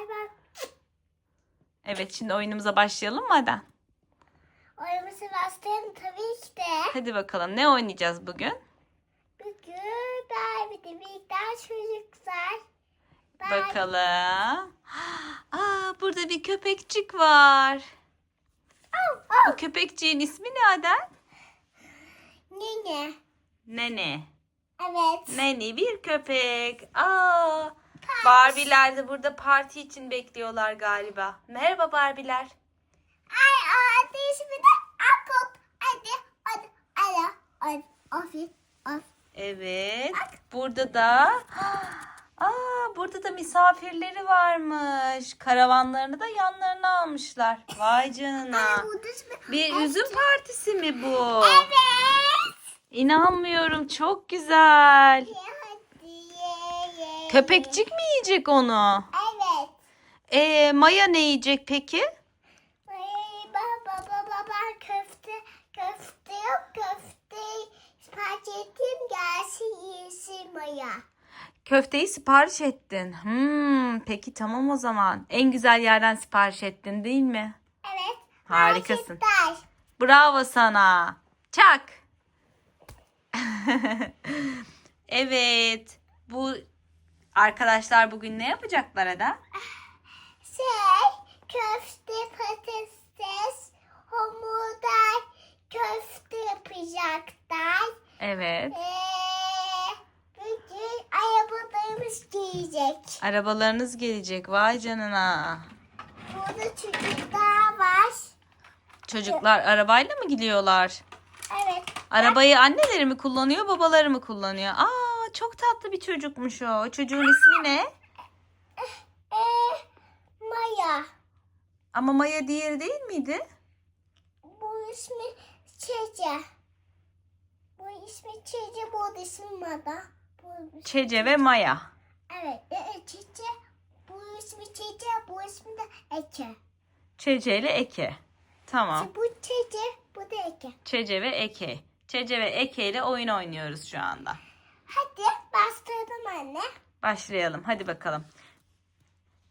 Bay bay. Evet şimdi oyunumuza başlayalım mı Ada? Oyumuzu başlayalım tabii ki de. Hadi bakalım ne oynayacağız bugün? Bugün ben bir de birlikten çocuklar. Ben Bakalım. Aa burada bir köpekçik var. Au, au. Bu köpekçiğin ismi ne Ada? Nene. Nene. Evet. Nene bir köpek. Aa, Barbie'ler de burada parti için bekliyorlar galiba. Merhaba Barbie'ler. Ay adı ismi de Akop. Hadi hadi hadi. Aferin. Aferin. Evet. Burada da Aa, burada da misafirleri varmış. Karavanlarını da yanlarına almışlar. Vay canına. Bir üzüm partisi mi bu? Evet. İnanmıyorum. Çok güzel. Ye. Köpekçik mi yiyecek onu? Evet. Ee, Maya ne yiyecek peki? Ay, baba baba ben köfte köfte yok köfte spagetim gelsin yesin Maya. Köfteyi sipariş ettin. Hmm, peki tamam o zaman. En güzel yerden sipariş ettin değil mi? Evet. Harikasın. Marketler. Bravo sana. Çak. evet. Bu arkadaşlar bugün ne yapacaklar Ada? Şey köfte patates hamurda köfte yapacaklar. Evet. Ee, bugün arabalarımız gelecek. Arabalarınız gelecek. Vay canına. Burada çocuklar var. Çocuklar arabayla mı gidiyorlar? Evet. Arabayı anneleri mi kullanıyor, babaları mı kullanıyor? Aa, tatlı bir çocukmuş o. Çocuğun ismi ne? Ee, Maya. Ama Maya diğeri değil miydi? Bu ismi Çece. Bu ismi Çece, bu ismi Mada. Bu, Çece ve Maya. evet, e, e, Çece. Bu ismi Çece, bu ismi de Eke. Çece ile Eke. Tamam. Bu Çece, bu da Eke. Çece ve Eke. Çece ve Eke ile oyun oynuyoruz şu anda. Hadi bastırdım anne. Başlayalım. Hadi bakalım.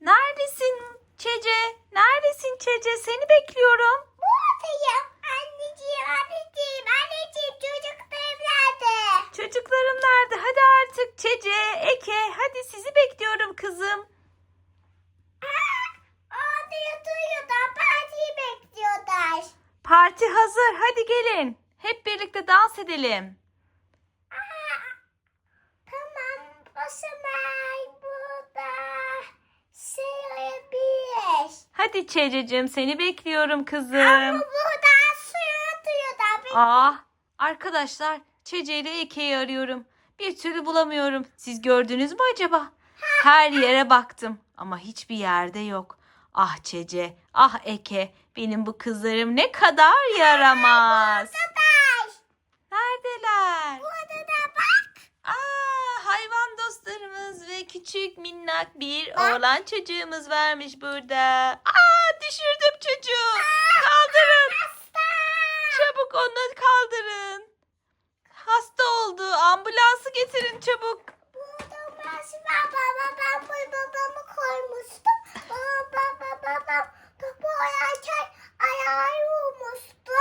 Neredesin Çece? Neredesin Çece? Seni bekliyorum. Buradayım. Anneciğim, anneciğim, anneciğim çocuklarım nerede? Çocuklarım nerede? Hadi artık Çece, Eke. Hadi sizi bekliyorum kızım. Orada yatıyorlar, partiyi bekliyorlar. Parti hazır. Hadi gelin. Hep birlikte dans edelim. Tamam, o zaman burada şey olabilir. Hadi Çececiğim seni bekliyorum Ama kızım. burada suyu atıyorlar. Bir- Aa, arkadaşlar Çece ile Eke'yi arıyorum. Bir türlü bulamıyorum. Siz gördünüz mü acaba? Her yere baktım ama hiçbir yerde yok. Ah Çece, ah Eke, benim bu kızlarım ne kadar yaramaz. Buradalar. Neredeler? Burada da bak. Aa, hayvan dostlarımız ve minnak bir oğlan çocuğumuz varmış burada. Aa, düşürdüm çocuğu. Kaldırın. Çabuk onu kaldırın. Hasta oldu. Ambulansı getirin çabuk. Burada ben baba babam bu babamı koymuştum. Baba baba babam topu oynarken ayağı vurmuştu.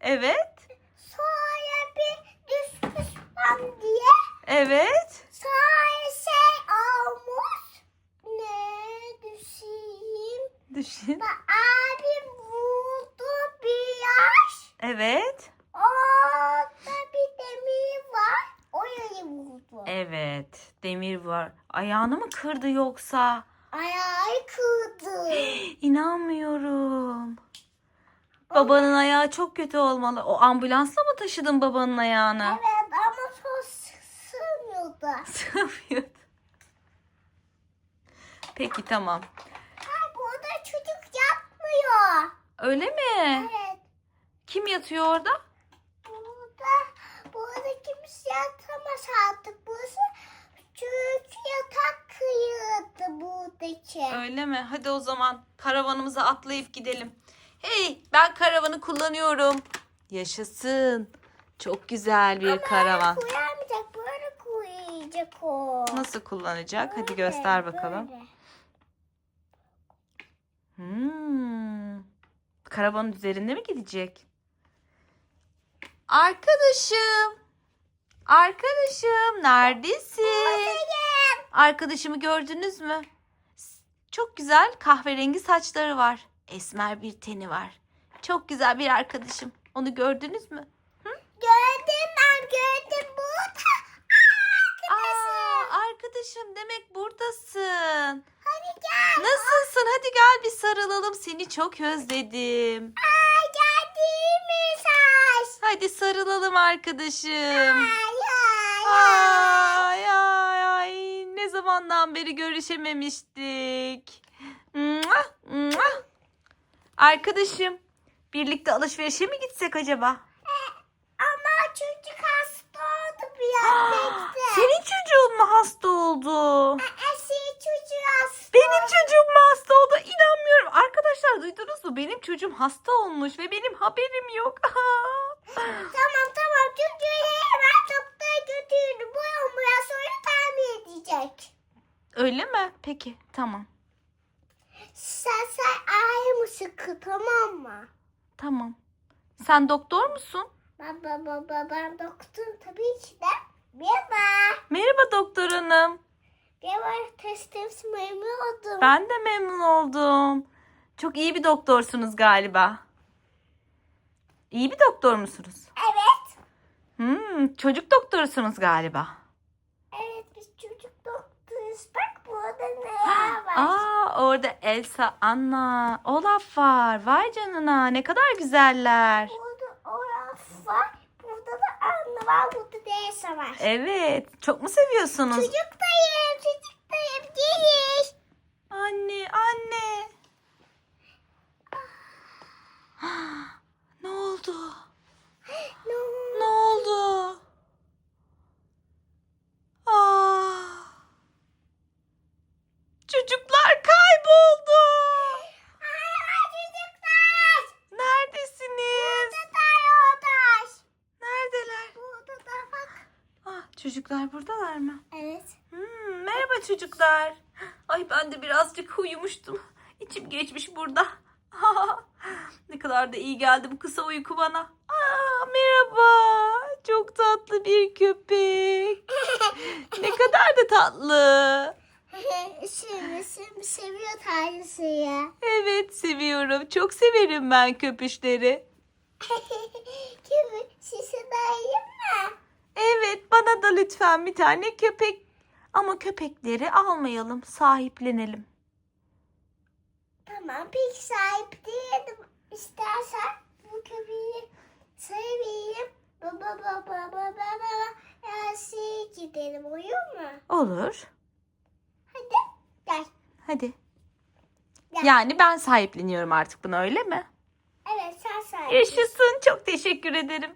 Evet. Sonra bir düşmüşüm diye. Evet. Sonra şey olmuş. Ne düşeyim? Düşün. Bak abim vurdu bir yaş. Evet. Orada bir demir var. Orayı vurdu. Evet. Demir var. Ayağını mı kırdı yoksa? Ayağı kırdı. İnanmıyorum. Babanın ayağı çok kötü olmalı. O ambulansla mı taşıdın babanın ayağını? evet ama çok sığmıyordu. Sığmıyordu. Peki tamam. Ha, burada çocuk yapmıyor. Öyle mi? Evet. Kim yatıyor orada? Burada, burada kimse yatamaz artık. Burası buradaki. Öyle mi? Hadi o zaman karavanımıza atlayıp gidelim. Hey ben karavanı kullanıyorum. Yaşasın. Çok güzel bir karavan. Ama koyamayacak, böyle koyacak o. Nasıl kullanacak? Hadi Böyle, göster bakalım. böyle. Hmm. Karavanın üzerinde mi gidecek? Arkadaşım. Arkadaşım neredesin? Arkadaşımı gördünüz mü? Çok güzel kahverengi saçları var. Esmer bir teni var. Çok güzel bir arkadaşım. Onu gördünüz mü? Gördüm ben gördüm burada. Arkadaşım. Aa, arkadaşım demek buradasın. Hadi gel. Nasılsın? Hadi gel bir sarılalım. Seni çok özledim. Aa, geldi mesaj. Hadi sarılalım arkadaşım. Ay ay. Ay ay ay. Ne zamandan beri görüşememiştik. Arkadaşım, birlikte alışverişe mi gitsek acaba? Ama çocuk hasta oldu bir an. Senin çocuğun mu hasta oldu? Eşi çocuğu hasta. Benim çocuğum mu hasta oldu? İnanmıyorum. Arkadaşlar duydunuz mu? Benim çocuğum hasta olmuş ve benim haberim yok. Tamam tamam çocuğu hemen Öyle mi? Peki, tamam. Sen sen ayağımı sıkı tamam mı? Tamam. Sen doktor musun? Baba baba ben doktorum tabii ki de. Merhaba. Merhaba doktor hanım. Merhaba testim memnun oldum. Ben de memnun oldum. Çok iyi bir doktorsunuz galiba. İyi bir doktor musunuz? Evet. Hmm, çocuk doktorusunuz galiba. Biz çocuk. Bak burada neler var. Aa, orada Elsa, Anna, Olaf var. Vay canına ne kadar güzeller. Burada Olaf var. Burada da Anne var. Burada da Elsa var. Evet, çok mu seviyorsunuz? Çocuktayım. Çocuktayım. Geliş. Anne, anne. ne oldu? Ne Ne oldu? Aa. Çocuklar kayboldu. Ay çocuklar. Neredesiniz? Burada da yoldaş. Neredeler? Burada da bak. Ah, çocuklar buradalar mı? Evet. Hmm, merhaba çocuklar. Ay ben de birazcık uyumuştum. İçim geçmiş burada. ne kadar da iyi geldi bu kısa uyku bana. Aa, merhaba. Çok tatlı bir köpek. Ne kadar da tatlı. şimdi, seviyor tanrısıyı. Evet seviyorum. Çok severim ben köpüşleri. Kimi? Sizi dayayım mı? Evet bana da lütfen bir tane köpek. Ama köpekleri almayalım, sahiplenelim. Tamam peki sahip değilim. İstersen bu köpeği seveyim. Baba baba baba baba. Yasin'e gidelim uyuyor mu? Olur. Hadi gel. Hadi. gel. Yani ben sahipleniyorum artık bunu öyle mi? Evet sen sahip. Yaşasın. Çok teşekkür ederim.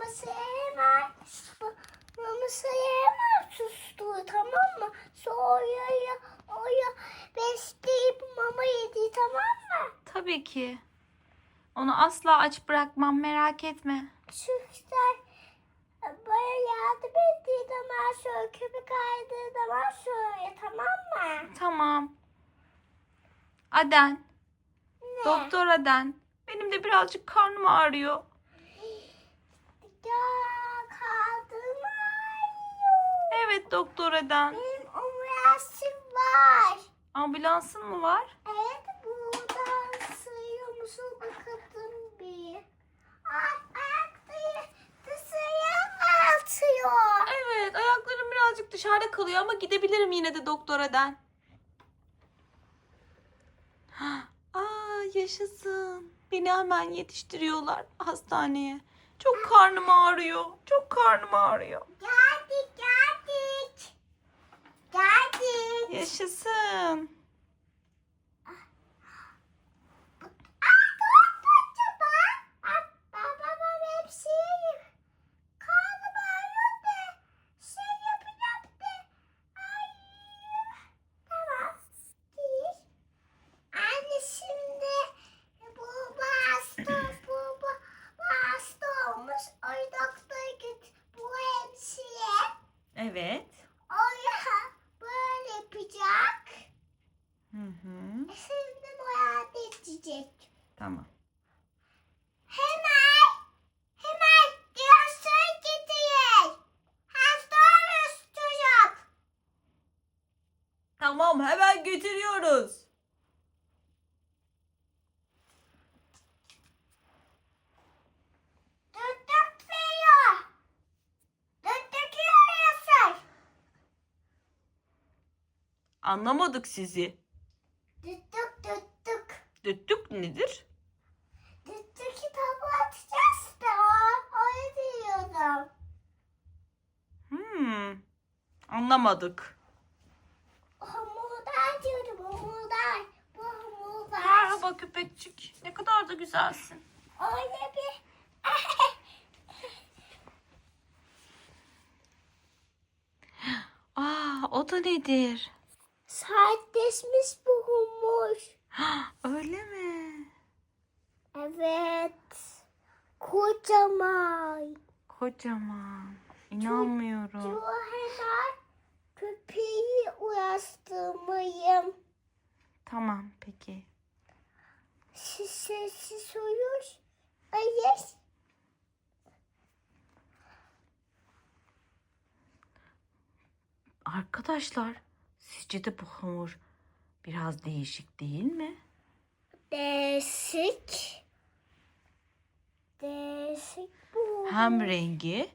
Mamasıya hemen, mamasıya hemen sustu tamam mı? Sonra ya, oya besleyip mama yedi tamam mı? Tabii ki. Onu asla aç bırakmam merak etme. Çocuklar bana yardım ettiği zaman söyle, köpek aydığı zaman söyle tamam mı? Tamam. Aden. Ne? Doktor Aden. Benim de birazcık karnım ağrıyor. Ya kaldım ağrıyor. Evet Doktor Aden. Benim omurasım var. Ambulansın mı var? Evet buradan sığıyor musun bakalım bir. Ay ayakları dışarıya mı atıyor? Evet ayaklarım birazcık dışarıda kalıyor ama gidebilirim yine de Doktor Aden. Aa yaşasın. Beni hemen yetiştiriyorlar hastaneye. Çok karnım ağrıyor. Çok karnım ağrıyor. Geldik geldik. Geldik. Yaşasın. Aa doğru acaba? Aa, babam hepsi karnım ağrıyor da şey yapacağım da. Ay. Tamam. Değil. Anne şimdi bu hasta bu, bu, bu hasta olmuş. Ay doktora git. Bu hemşire. Evet. Oraya böyle yapacağız. Tamam. Hemen, hemen diyorsun gideyim. Hasta çocuk. Tamam hemen getiriyoruz. Tuttuk diyor. Tuttuk yiyorsun. Anlamadık sizi. Tuttuk tuttuk. Düttük nedir? Tuttuk kitabı atacağız da öyle diyordum. Hmm. Anlamadık. Hamurlar diyorum hamurlar. Bu hamurlar. Merhaba köpekçik. Ne kadar da güzelsin. Öyle bir... Aa, o da nedir? Sertleşmiş bu hamur. Öyle mi? Evet. Kocaman. Kocaman. İnanmıyorum. Şu hemen köpeği ulaştırmayayım. Tamam peki. Sessiz uyur. Hayır. Arkadaşlar, sizce de bu hamur biraz değişik değil mi? Değişik. Değişik bu. Hem rengi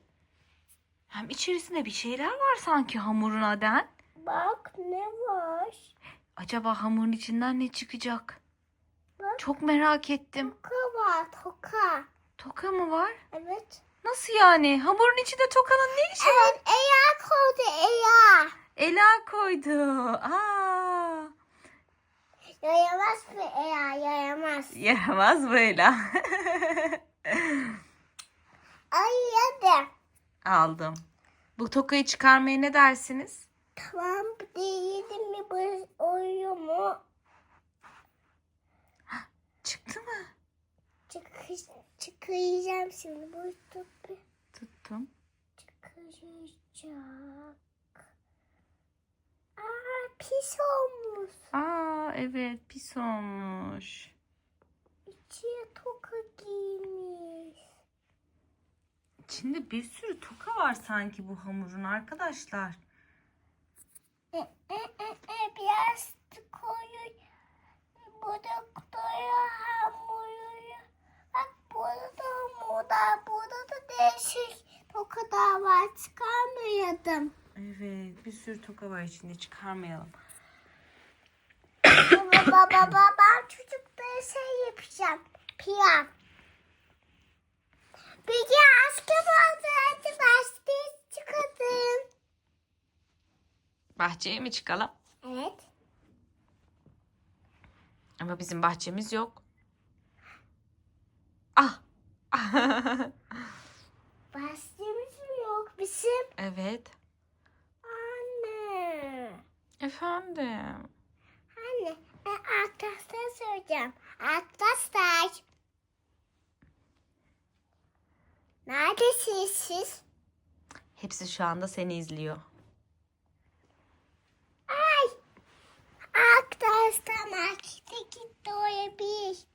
hem içerisinde bir şeyler var sanki hamurun aden. Bak ne var? Acaba hamurun içinden ne çıkacak? Bak. Çok merak ettim. Toka var toka. Toka mı var? Evet. Nasıl yani? Hamurun içinde tokanın ne işi var? Evet Eya koydu Eya. Ela koydu. Aa, Yayamaz mı Eya yayamaz. yaramaz bu Ela. Ay yedim. Aldım. Bu tokayı çıkarmaya ne dersiniz? Tamam değildim mi bu oyun mu? Çıktı mı? Çıkış, çıkayacağım şimdi bu topu Tuttum. çıkaracak. Aa pis olmuş. Aa evet pis olmuş. İçine toka giymiş. İçinde bir sürü toka var sanki bu hamurun arkadaşlar. E, e, e, e, biraz koyun. Burada koyuyor hamuru. Bak burada da hamurlar. Burada da değişik tokalar var. Çıkarmayalım. Evet bir sürü toka var içinde çıkarmayalım. baba baba baba ben çocuklara şey yapacağım. Pilav. Peki aşkı vardı. Hadi başlayalım çıkalım. Bahçeye mi çıkalım? Evet. Ama bizim bahçemiz yok. Ah. Bahçemiz mi yok bizim? evet. Anne. Efendim. Anne ben arkadaşlara söyleyeceğim. Arkadaşlar. Neredesiniz siz? Hepsi şu anda seni izliyor. Ay. Arkadaşlar markete gitti oraya bir.